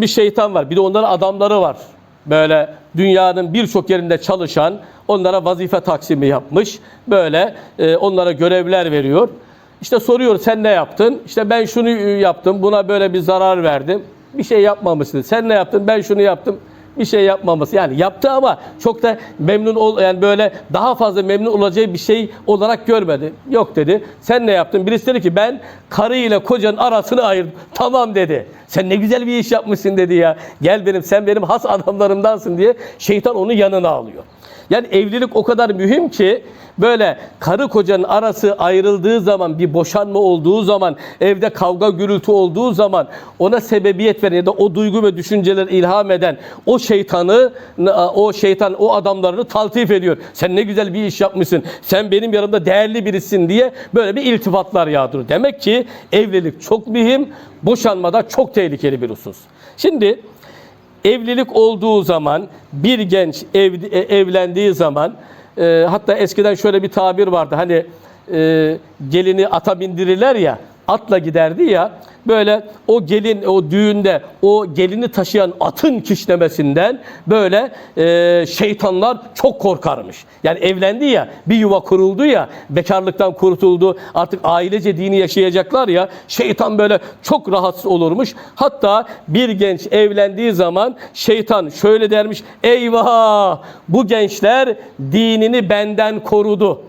bir şeytan var. Bir de onların adamları var. Böyle dünyanın birçok yerinde çalışan, onlara vazife taksimi yapmış. Böyle e, onlara görevler veriyor. İşte soruyor sen ne yaptın? İşte ben şunu e, yaptım, buna böyle bir zarar verdim. Bir şey yapmamışsın. Sen ne yaptın? Ben şunu yaptım. Bir şey yapmaması. Yani yaptı ama çok da memnun ol yani böyle daha fazla memnun olacağı bir şey olarak görmedi. Yok dedi. Sen ne yaptın? Birisi dedi ki ben karı ile kocanın arasını ayırdım. Tamam dedi. Sen ne güzel bir iş yapmışsın dedi ya. Gel benim sen benim has adamlarımdansın diye şeytan onu yanına alıyor. Yani evlilik o kadar mühim ki böyle karı kocanın arası ayrıldığı zaman bir boşanma olduğu zaman evde kavga gürültü olduğu zaman ona sebebiyet veren ya da o duygu ve düşünceleri ilham eden o şeytanı o şeytan o adamlarını taltif ediyor. Sen ne güzel bir iş yapmışsın. Sen benim yanımda değerli birisin diye böyle bir iltifatlar yağdırıyor. Demek ki evlilik çok mühim. Boşanmada çok tehlikeli bir husus. Şimdi evlilik olduğu zaman bir genç ev, e, evlendiği zaman e, hatta eskiden şöyle bir tabir vardı hani e, gelini ata bindirirler ya atla giderdi ya böyle o gelin o düğünde o gelini taşıyan atın kişnemesinden böyle e, şeytanlar çok korkarmış. Yani evlendi ya bir yuva kuruldu ya bekarlıktan kurtuldu artık ailece dini yaşayacaklar ya şeytan böyle çok rahatsız olurmuş. Hatta bir genç evlendiği zaman şeytan şöyle dermiş eyvah bu gençler dinini benden korudu.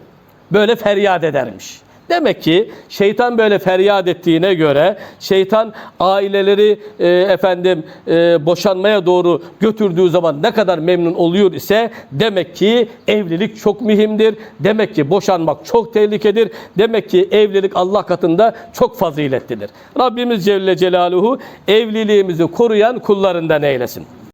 Böyle feryat edermiş. Demek ki şeytan böyle feryat ettiğine göre şeytan aileleri e, efendim e, boşanmaya doğru götürdüğü zaman ne kadar memnun oluyor ise demek ki evlilik çok mühimdir. Demek ki boşanmak çok tehlikedir. Demek ki evlilik Allah katında çok faziletlidir. Rabbimiz Celle Celaluhu evliliğimizi koruyan kullarından eylesin.